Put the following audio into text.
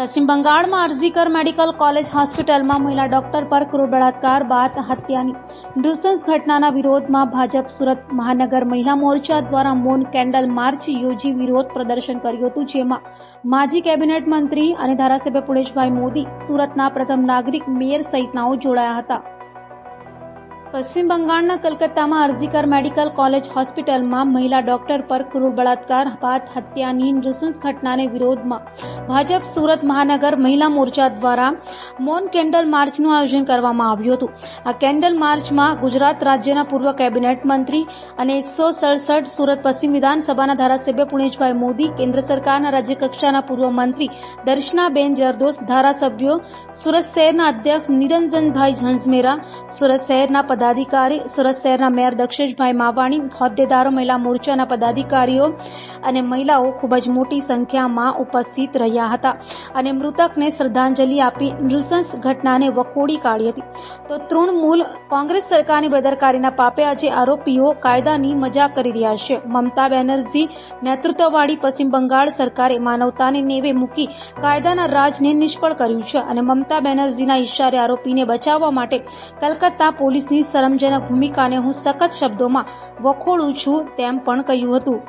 પશ્ચિમ બંગાળમાં અરજીકર medical college હોસ્પિટલમાં મહિલા ડોક્ટર પર ક્રૂર બળાત્કાર બાદ હત્યાની નૃસંસ ઘટનાના વિરોધમાં ભાજપ સુરત મહાનગર મહિલા મોરચા દ્વારા મૌન કેન્ડલ માર્ચ યોજી વિરોધ પ્રદર્શન કર્યું હતું, જેમાં માજી કેબિનેટ મંત્રી અને ધારાસભ્ય પુણેશભાઈ મોદી સુરતના પ્રથમ નાગરિક મેયર સહિતનાઓ જોડાયા હતા. પશ્ચિમ બંગાળના કલકત્તામાં અરજીકર મેડિકલ કોલેજ હોસ્પિટલમાં મહિલા ડોક્ટર પર ક્રૂર બળાત્કાર બાદ હત્યાની નૃશંસ ઘટનાને વિરોધમાં ભાજપ સુરત મહાનગર મહિલા મોરચા દ્વારા મૌન કેન્ડલ માર્ચનું આયોજન કરવામાં આવ્યું હતું. આ કેન્ડલ માર્ચમાં ગુજરાત રાજ્યના પૂર્વ કેબિનેટ મંત્રી અને એકસો સડસઠ સુરત પશ્ચિમ વિધાનસભાના ધારાસભ્ય પુણેશભાઈ મોદી, કેન્દ્ર સરકારના રાજ્યકક્ષાના પૂર્વ મંત્રી દર્શનાબેન જરદોસ, ધારાસભ્યો સુરત શહેરના અધ્યક્ષ નિરંજનભાઈ ઝંઝમેરા, સુરત શહેરના પદાધિકારી સુરત શહેરના મેયર દક્ષેશભાઈ માવાણી, હોદ્દેદારો, મહિલા મોરચાના પદાધિકારીઓ અને મહિલાઓ ખૂબ જ મોટી સંખ્યામાં ઉપસ્થિત રહ્યા હતા અને મૃતકને શ્રદ્ધાંજલિ આપી નૃશંસ ઘટનાને વખોડી કાઢી હતી. તો તૃણમૂલ કોંગ્રેસ સરકારની બેદરકારીના પાપે આજે આરોપીઓ કાયદાની મજાક કરી રહ્યા છે. મમતા બેનર્જી નેતૃત્વવાળી પશ્ચિમ બંગાળ સરકારે માનવતાને નેવે મૂકી કાયદાના રાજને નિષ્ફળ કર્યું છે અને મમતા બેનર્જીના ઇશારે આરોપીને બચાવવા માટે કલકત્તા પોલીસની શરમજનક ભૂમિકાને હું સખત શબ્દોમાં વખોડું છું તેમ પણ કહ્યું હતું.